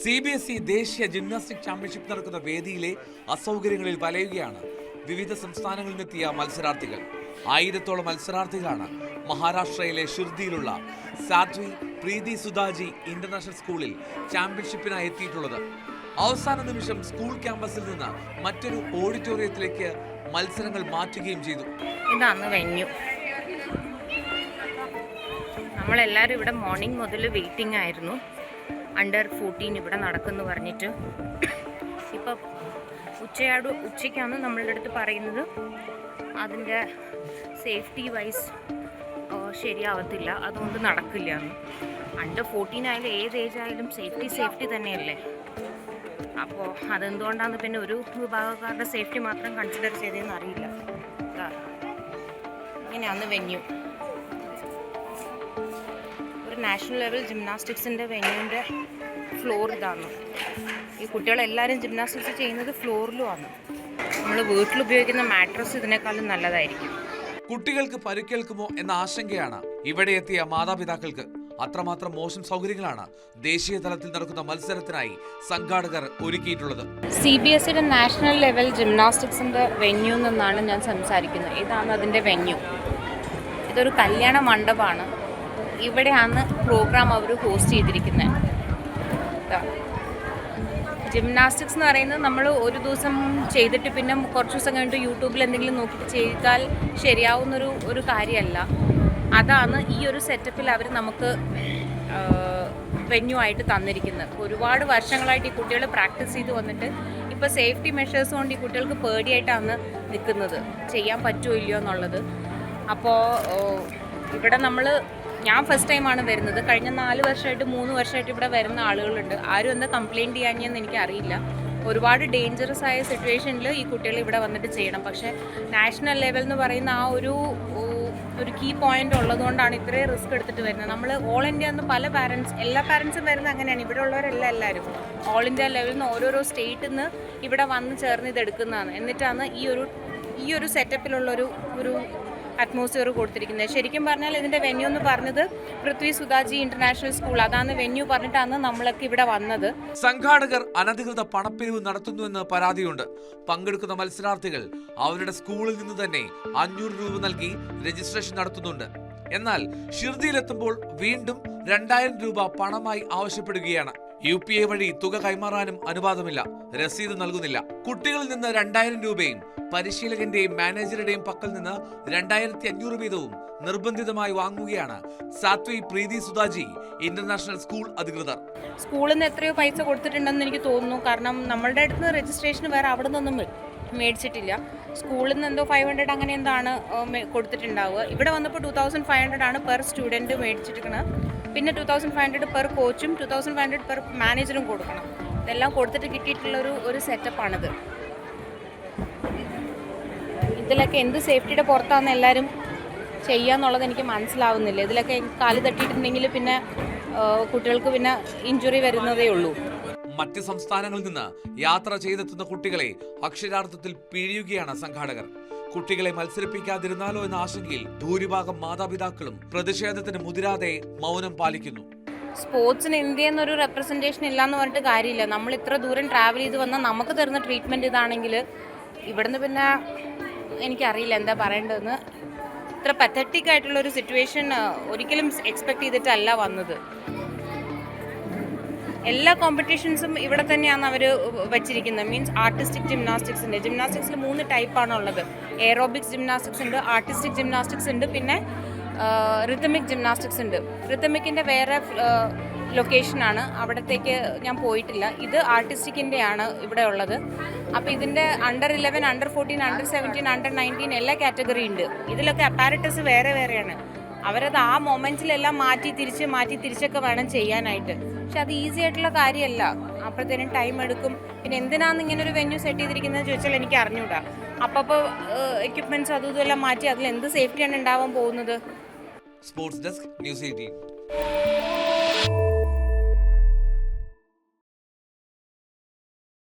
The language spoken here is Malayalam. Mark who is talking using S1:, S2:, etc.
S1: സി ബി എസ് ഇ ദേശീയ ജിംനാസ്റ്റിക് ചാമ്പ്യൻഷിപ്പ് നടക്കുന്ന വേദിയിലെ അസൗകര്യങ്ങളിൽ വലയുകയാണ്. വിവിധ സംസ്ഥാനങ്ങളിൽ നിന്നെത്തിയ മത്സരാർത്ഥികൾ. ആയിരത്തോളം മത്സരാർത്ഥികളാണ് മഹാരാഷ്ട്രയിലെ ഷിർദിയിലുള്ള സാധ്വി പ്രീതി സുധാജി ഇന്റർനാഷണൽ സ്കൂളിൽ ചാമ്പ്യൻഷിപ്പിനായി എത്തിയിട്ടുള്ളത്. അവസാന നിമിഷം സ്കൂൾ ക്യാമ്പസിൽ നിന്ന് മറ്റൊരു ഓഡിറ്റോറിയത്തിലേക്ക് മത്സരങ്ങൾ മാറ്റുകയും ചെയ്തു.
S2: നമ്മളെല്ലാവരും ഇവിടെ മോർണിംഗ് മുതൽ വെയിറ്റിംഗ് ആയിരുന്നു. അണ്ടർ ഫോർട്ടീൻ ഇവിടെ നടക്കുമെന്ന് പറഞ്ഞിട്ട്. ഇപ്പം ഉച്ചയാട് ഉച്ചയ്ക്കാണ് നമ്മളുടെ അടുത്ത് പറയുന്നത്. അതിന്റെ സേഫ്റ്റി വൈസ് ശരിയാവത്തില്ല. അതുകൊണ്ട് നടക്കില്ല. അണ്ടർ ഫോർട്ടീൻ ആയാലും ഏത് ഏജ് ആയാലും സേഫ്റ്റി സേഫ്റ്റി തന്നെയല്ലേ? അപ്പോൾ അതെന്തുകൊണ്ടാണ് പിന്നെ ഒരു വിഭാഗക്കാരുടെ സേഫ്റ്റി മാത്രം കൺസിഡർ ചെയ്തതെന്ന് അറിയില്ല. ഇങ്ങനെയാന്ന് വെന്യൂ നാഷണൽ ലെവൽ ജിംനാസ്റ്റിക്സിന്റെ വെന്യൂന്റെ ഫ്ലോർ ഇതാണ്. ഈ കുട്ടികളെല്ലാവരും ജിംനാസ്റ്റിക്സ് ചെയ്യുന്നത് ഫ്ലോറിലുമാണ്. നമ്മൾ വീട്ടിൽ ഉപയോഗിക്കുന്ന മാട്രസ് ഇതിനേക്കാളും നല്ലതായിരിക്കും.
S1: കുട്ടികൾക്ക് പരുക്കേൽക്കുമോ എന്ന ആശങ്കയാണ് ഇവിടെ എത്തിയ മാതാപിതാക്കൾക്ക്. അത്രമാത്രം മോശം സൗകര്യങ്ങളാണ് ദേശീയ തലത്തിൽ നടക്കുന്ന മത്സരത്തിനായി സംഘാടകർ ഒരുക്കിയിട്ടുള്ളത്.
S2: സി ബി എസ് സിയുടെ നാഷണൽ ലെവൽ ജിംനാസ്റ്റിക്സിന്റെ വെന്യൂ നിന്നാണ് ഞാൻ സംസാരിക്കുന്നത്. ഇതാണ് അതിന്റെ വെന്യൂ. ഇതൊരു കല്യാണ മണ്ഡപമാണ്. ഇവിടെയാണ് പ്രോഗ്രാം അവർ ഹോസ്റ്റ് ചെയ്തിരിക്കുന്നത് ജിംനാസ്റ്റിക്സ് എന്ന് പറയുന്നത് നമ്മൾ ഒരു ദിവസം ചെയ്തിട്ട് പിന്നെ കുറച്ച് ദിവസം കഴിഞ്ഞിട്ട് യൂട്യൂബിൽ എന്തെങ്കിലും നോക്കിയിട്ട് ചെയ്താൽ ശരിയാവുന്നൊരു ഒരു കാര്യമല്ല അതാണ് ഈ ഒരു സെറ്റപ്പിൽ അവർ നമുക്ക് വെന്യൂ ആയിട്ട് തന്നിരിക്കുന്നത്. ഒരുപാട് വർഷങ്ങളായിട്ട് ഈ കുട്ടികൾ പ്രാക്ടീസ് ചെയ്ത് വന്നിട്ട് ഇപ്പോൾ സേഫ്റ്റി മെഷേഴ്സ് കൊണ്ട് ഈ കുട്ടികൾക്ക് പേടിയായിട്ടാണ് നിൽക്കുന്നത്. ചെയ്യാൻ പറ്റുമോ ഇല്ലയോ എന്നുള്ളത്. അപ്പോൾ ഇവിടെ നമ്മൾ ഞാൻ ഫസ്റ്റ് ടൈമാണ് വരുന്നത്. കഴിഞ്ഞ നാല് വർഷമായിട്ട് മൂന്ന് വർഷമായിട്ട് ഇവിടെ വരുന്ന ആളുകളുണ്ട്. ആരും എന്താ കംപ്ലയിന്റ് ചെയ്യാഞ്ഞെന്ന് എനിക്കറിയില്ല. ഒരുപാട് ഡേഞ്ചറസ് ആയ സിറ്റുവേഷനിൽ ഈ കുട്ടികൾ ഇവിടെ വന്നിട്ട് ചെയ്യണം. പക്ഷേ നാഷണൽ ലെവൽ എന്ന് പറയുന്ന ആ ഒരു ഒരു കീ പോയിന്റ് ഉള്ളതുകൊണ്ടാണ് ഇത്രയും റിസ്ക് എടുത്തിട്ട് വരുന്നത്. നമ്മൾ ഓൾ ഇന്ത്യ എന്ന് പല പാരൻസ് എല്ലാ പാരൻസും വരുന്നത് അങ്ങനെയാണ്. ഇവിടെ ഉള്ളവരല്ല എല്ലാവരും ഓൾ ഇന്ത്യ ലെവലിൽ നിന്ന് ഓരോരോ സ്റ്റേറ്റിൽ നിന്ന് ഇവിടെ വന്ന് ചേർന്ന് ഇത് എടുക്കുന്നതാണ്. എന്നിട്ടാണ് ഈ ഒരു ഈ ഒരു സെറ്റപ്പിലുള്ള ഒരു ഒരു അറ്റ്മോസ്ഫിയർ കൊടുത്തിരിക്കുന്നത്. ശരിക്കും പറഞ്ഞാൽ ഇതിന്റെ വെന്യൂ എന്ന് പറഞ്ഞത് പൃഥ്വി സുധാജി ഇന്റർനാഷണൽ സ്കൂൾ അതാണ് വെന്യൂ പറഞ്ഞിട്ടാണ് നമ്മളൊക്കെ ഇവിടെ വന്നത്.
S1: സംഘാടകർ അനധികൃത പണപ്പിരിവ് നടത്തുന്നുവെന്ന് പരാതിയുണ്ട്. പങ്കെടുക്കുന്ന മത്സരാർത്ഥികൾ അവരുടെ സ്കൂളിൽ നിന്ന് തന്നെ അഞ്ഞൂറ് രൂപ നൽകി രജിസ്ട്രേഷൻ നടത്തുന്നുണ്ട്. എന്നാൽ ഷിർദിയിലെത്തുമ്പോൾ വീണ്ടും രണ്ടായിരം രൂപ പണമായി ആവശ്യപ്പെടുകയാണ്. യു പി ഐ വഴി തുക കൈമാറാനും അനുവാദമില്ല. രസീത് നൽകുന്നില്ല. കുട്ടികളിൽ നിന്ന് രണ്ടായിരം രൂപയും പരിശീലകന്റെയും മാനേജറുടെയും പക്കൽ നിന്ന് രണ്ടായിരത്തി അഞ്ഞൂറ് വീതവും നിർബന്ധിതമായി വാങ്ങുകയാണ് സാത്വി പ്രീതി സുധാജി ഇന്റർനാഷണൽ സ്കൂൾ അധികൃതർ.
S2: സ്കൂളിൽ നിന്ന് എത്രയോ പൈസ കൊടുത്തിട്ടുണ്ടെന്ന് എനിക്ക് തോന്നുന്നു. കാരണം നമ്മളുടെ അടുത്ത് നിന്ന് രജിസ്ട്രേഷൻ വേറെ അവിടെ നിന്നൊന്നും മേടിച്ചിട്ടില്ല. സ്കൂളിൽ നിന്ന് എന്തോ ഫൈവ് ഹൺഡ്രഡ് അങ്ങനെ എന്താണ് കൊടുത്തിട്ടുണ്ടാവുക. ഇവിടെ വന്നപ്പോൾ ടു തൗസൻഡ് ഫൈവ് ഹൺഡ്രഡ് ആണ് പെർ സ്റ്റുഡന്റ് മേടിച്ചിരിക്കുന്നത് പിന്നെ two thousand five hundred per കോച്ചും two thousand five hundred per മാനേജറും കൊടുക്കണം. ഇതെല്ലാം കൊടുത്തിട്ട് കിട്ടിയിട്ടുള്ളൊരു ഒരു സെറ്റപ്പാണിത് ഇതിലൊക്കെ എന്ത് സേഫ്റ്റിയുടെ പുറത്താണെന്ന് എല്ലാവരും ചെയ്യാന്നുള്ളത് എനിക്ക് മനസ്സിലാവുന്നില്ല. ഇതിലൊക്കെ കാൽ തട്ടിയിട്ടുണ്ടെങ്കിൽ പിന്നെ കുട്ടികൾക്ക് പിന്നെ ഇഞ്ചുറി വരുന്നതേ ഉള്ളൂ.
S1: മറ്റ് സംസ്ഥാനങ്ങളിൽ നിന്ന് യാത്ര ചെയ്തെത്തുന്ന കുട്ടികളെ അക്ഷരാർത്ഥത്തിൽ പിഴിയുകയാണ് സംഘാടകർ. കുട്ടികളെ മത്സരിപ്പിക്കാതിരുന്നാലോ എന്ന ആശങ്കയിൽ ഭൂരിഭാഗം മാതാപിതാക്കളും പ്രതിഷേധത്തിന് മുതിരാതെ മൗനം പാലിക്കുന്നു.
S2: സ്പോർട്സിന് ഇന്ത്യ എന്നൊരു റെപ്രസെന്റേഷൻ ഇല്ലാന്ന് പറഞ്ഞിട്ട് കാര്യമില്ല. നമ്മൾ ഇത്ര ദൂരം ട്രാവൽ ചെയ്ത് വന്നാൽ നമുക്ക് തരുന്ന ട്രീറ്റ്മെന്റ് ഇതാണെങ്കിൽ ഇവിടുന്ന് പിന്നെ എനിക്കറിയില്ല എന്താ പറയേണ്ടതെന്ന്. ഇത്ര പത്തറ്റിക് ആയിട്ടുള്ള ഒരു സിറ്റുവേഷൻ ഒരിക്കലും എക്സ്പെക്ട് ചെയ്തിട്ടല്ല വന്നത്. എല്ലാ കോമ്പറ്റീഷൻസും ഇവിടെ തന്നെയാണ് അവർ വെച്ചിരിക്കുന്നത്. മീൻസ് ആർട്ടിസ്റ്റിക് ജിംനാസ്റ്റിക്സിന്റെ ജിംനാസ്റ്റിക്സിൽ മൂന്ന് ടൈപ്പാണ് ഉള്ളത്. എയറോബിക്സ് ജിംനാസ്റ്റിക്സ് ഉണ്ട് ആർട്ടിസ്റ്റിക് ജിംനാസ്റ്റിക്സ് ഉണ്ട് പിന്നെ റിത്തമിക് ജിംനാസ്റ്റിക്സ് ഉണ്ട്. റിത്തമിക്കിന്റെ വേറെ ലൊക്കേഷനാണ് അവിടത്തേക്ക് ഞാൻ പോയിട്ടില്ല. ഇത് ആർട്ടിസ്റ്റിക്കിന്റെയാണ് ഇവിടെ ഉള്ളത്. അപ്പോൾ ഇതിന്റെ under eleven under fourteen under seventeen under nineteen എല്ലാ കാറ്റഗറി ഉണ്ട്. ഇതിലൊക്കെ അപ്പാരറ്റസ് വേറെ വേറെയാണ്. അവരത് ആ മൊമെന്റ്സിലെല്ലാം മാറ്റി തിരിച്ച് മാറ്റി തിരിച്ചൊക്കെ വേണം ചെയ്യാനായിട്ട്. പക്ഷെ അത് ഈസി ആയിട്ടുള്ള കാര്യമല്ല. അപ്പോഴത്തേനും ടൈം എടുക്കും. പിന്നെ എന്തിനാന്ന് ഇങ്ങനെ ഒരു വെന്യൂ സെറ്റ് ചെയ്തിരിക്കുന്നത് ചോദിച്ചാൽ എനിക്ക് അറിഞ്ഞൂടാ. അപ്പോൾ എക്യുപ്മെന്റ്സ് അതും ഇതെല്ലാം മാറ്റി അതിൽ എന്ത് സേഫ്റ്റിയാണ് ഉണ്ടാവാൻ പോകുന്നത്?
S1: Sports desk news eighteen